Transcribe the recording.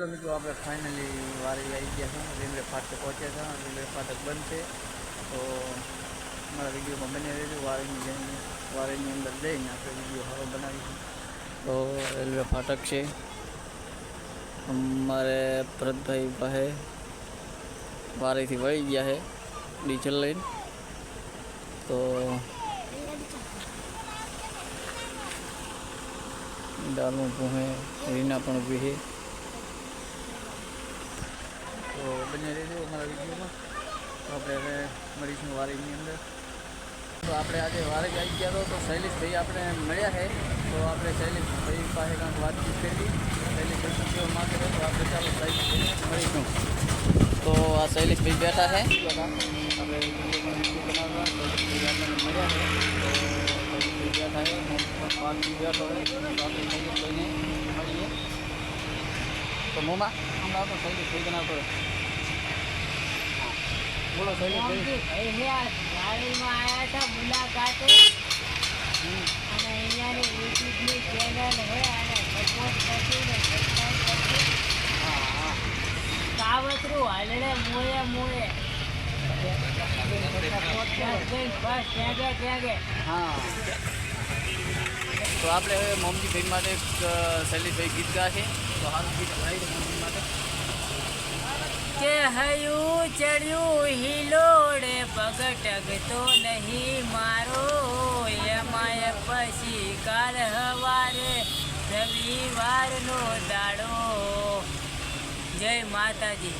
તો મિત્રો આપણે ફાઇનલી વારી આવી ગયા છે રેલવે ફાટક પહોંચ્યા છે રેલવે ફાટક બંધ છે તો અમારા વિડીયોમાં બની રહેજો વારીની જઈને વારીની અંદર જઈને આપણે વીડિયો સારો બનાવીશું તો રેલવે ફાટક છે અમારે ભરતભાઈ પાસે વારીથી વળી ગયા છે ડીઝલ લઈને તો દારૂ ભૂહે રીના પણ ઊભી છે તો બને રહેજો અમારા વિડીયોમાં. તો આપણે મળીશું વારીની અંદર. તો આપણે આજે વારે આવી ગયા તો શૈલેષભાઈ આપણે મળ્યા છે. તો આપણે શૈલેષભાઈ પાસે કાંઈક વાતચીત કરી શૈલેષભાઈ કેવા માગે તો આપણે ચાલો શૈલેષભાઈને મળીશું. તો આ શૈલેષભાઈ બેઠા છે. શૈલેષભાઈ તો શૈલેષભાઈ મોમાં હમણાં તો શૈલેષભાઈ હોય. બોલો મુલાકાતે. અને અહીંયાની યુટ્યુબની ચેનલ છે અને સપોર્ટ કરતી ને સબસ્ક્રાઈબ હા હા કાવતરું હલડે મોએ મોએ. હા. તો આપણે હવે મોમજીભાઈ માટે શૈલેષભાઈ ગીત ગાશે. તો હાલ ગીત ગાઈ દે મોમજી માટે. હયું ચડ્યું હિલોડે પગટગતો નહીં મારો. એમાં પછી કાલ હવારે રવિવારનો દાડો. જય માતાજી.